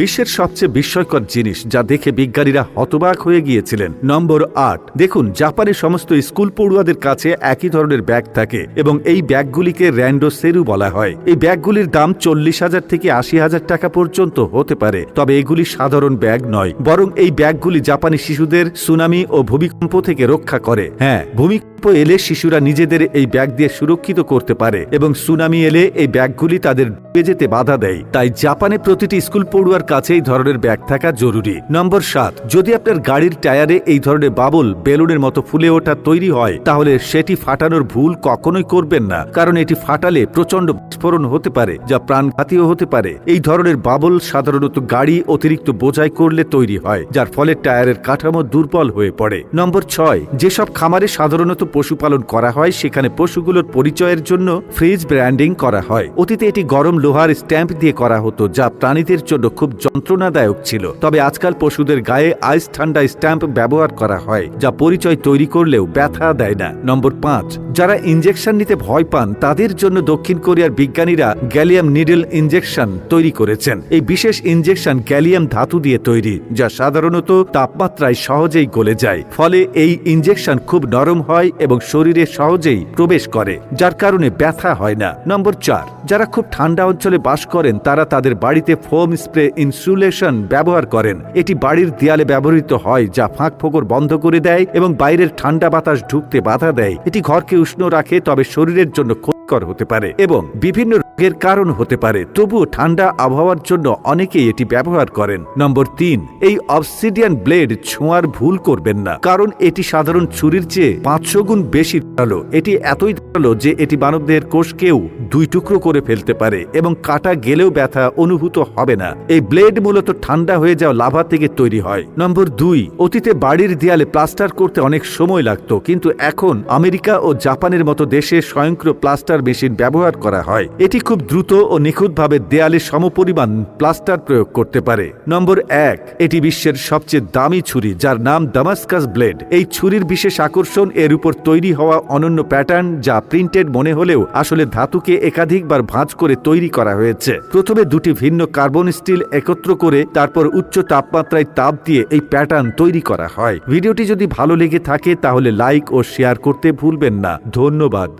বিশ্বের সবচেয়ে বিস্ময়কর জিনিস যা দেখে বিজ্ঞানীরা হতবাক হয়ে গিয়েছিলেন, নম্বর আট। দেখুন, জাপানের সমস্ত স্কুল পড়ুয়াদের কাছে একই ধরনের ব্যাগ থাকে এবং এই ব্যাগগুলিকে র্যান্ডো সেরু বলা হয়। এই ব্যাগগুলির দাম চল্লিশ হাজার থেকে আশি হাজার টাকা পর্যন্ত হতে পারে, তবে এগুলি সাধারণ ব্যাগ নয়, বরং এই ব্যাগগুলি জাপানি শিশুদের সুনামি ও ভূমিকম্প থেকে রক্ষা করে। হ্যাঁ ভূমিকম্প এলে শিশুরা নিজেদের এই ব্যাগ দিয়ে সুরক্ষিত করতে পারে এবং সুনামি এলে এই ব্যাগগুলি তাদের ডুবে যেতে বাধা দেয়। তাই জাপানে প্রতিটি স্কুল পড়ুয়ার কাছে এই ধরনের ব্যাগ থাকা জরুরি। নম্বর সাত, যদি আপনার গাড়ির টায়ারে এই ধরনের বাবল বেলুনের মতো ফুলে ওঠা তৈরি হয়, তাহলে সেটি ফাটানোর ভুল কখনোই করবেন না, কারণ এটি ফাটালে প্রচণ্ড বিস্ফোরণ হতে পারে, যা প্রাণঘাতীও হতে পারে। এই ধরনের বাবল সাধারণত গাড়ি অতিরিক্ত বোঝাই করলে তৈরি হয়, যার ফলে টায়ারের কাঠামো দুর্বল হয়ে পড়ে। নম্বর ছয়, যেসব খামারে সাধারণত পশুপালন করা হয়, সেখানে পশুগুলোর পরিচয়ের জন্য ফ্রিজ ব্র্যান্ডিং করা হয়। অতীতে এটি গরম লোহার স্ট্যাম্প দিয়ে করা হতো, যা প্রাণীদের জন্য খুব যন্ত্রণাদায়ক ছিল। তবে আজকাল পশুদের গায়ে আইস ঠান্ডা স্ট্যাম্প ব্যবহার করা হয়, যা পরিচয় তৈরি করলেও ব্যথা দেয় না। নম্বর পাঁচ, যারা ইঞ্জেকশন নিতে ভয় পান, তাদের জন্য দক্ষিণ কোরিয়ার বিজ্ঞানীরা গ্যালিয়াম নিডল ইঞ্জেকশন তৈরি করেছেন। এই বিশেষ ইঞ্জেকশন গ্যালিয়াম ধাতু দিয়ে তৈরি, যা সাধারণত তাপমাত্রায় সহজেই গলে যায়। ফলে এই ইঞ্জেকশন খুব নরম হয় এবং শরীরে সহজেই প্রবেশ করে, যার কারণে ব্যথা হয় না। নম্বর চার, যারা খুব ঠান্ডা অঞ্চলে বাস করেন, তারা তাদের বাড়িতে ফোম স্প্রে ইনসুলেশন ব্যবহার করেন। এটি বাড়ির দেয়ালে ব্যবহৃত হয়, যা ফাঁক ফোকর বন্ধ করে দেয় এবং বাইরের ঠান্ডা বাতাস ঢুকতে বাধা দেয়। এটি ঘরকে উষ্ণ রাখে, তবে শরীরের জন্য ক্ষতিকর হতে পারে। এবং বিভিন্ন রোগের কারণ হতে পারে। তবুও ঠান্ডা আবহাওয়ার জন্য অনেকেই এটি ব্যবহার করেন। নম্বর তিন, এই অবসিডিয়ান ব্লেড ছোঁয়ার ভুল করবেন না। কারণ এটি সাধারণ ছুরির চেয়ে পাঁচশো গুণ বেশি ধারালো। এটি এতই ধারালো যে এটি মানবদেহের কোষকেও দুই টুকরো করে ফেলতে পারে এবং কাটা গেলেও ব্যথা অনুভূত হবে না। এই ব্লেড মূলত ঠান্ডা হয়ে যাওয়া লাভা থেকে তৈরি হয়। নম্বর দুই, অতীতে বাড়ির দেয়ালে প্লাস্টার করতে অনেক সময় লাগতো, কিন্তু এখন আমেরিকা ও জাপানের মতো দেশে স্বয়ংক্রিয় প্লাস্টার মেশিন ব্যবহার করা হয়। এটি খুব দ্রুত ও নিখুঁতভাবে দেয়ালে সমপরিমাণ প্লাস্টার প্রয়োগ করতে পারে। নম্বর এক, এটি বিশ্বের সবচেয়ে দামি ছুরি, যার নাম দামাস্কাস ব্লেড এই ছুরির বিশেষ আকর্ষণ এর উপর তৈরি হওয়া অনন্য প্যাটার্ন, যা প্রিন্টেড মনে হলেও আসলে ধাতুকে একাধিকবার ভাঁজ করে তৈরি করা হয়েছে। প্রথমে দুটি ভিন্ন কার্বন স্টিল একত্র করে তারপর উচ্চ তাপমাত্রায় তাপ দিয়ে এই প্যাটার্ন তৈরি করা হয়। ভিডিওটি যদি ভালো লেগে থাকে, তাহলে লাইক ও শেয়ার করতে ভুলবেন না। ধন্যবাদ।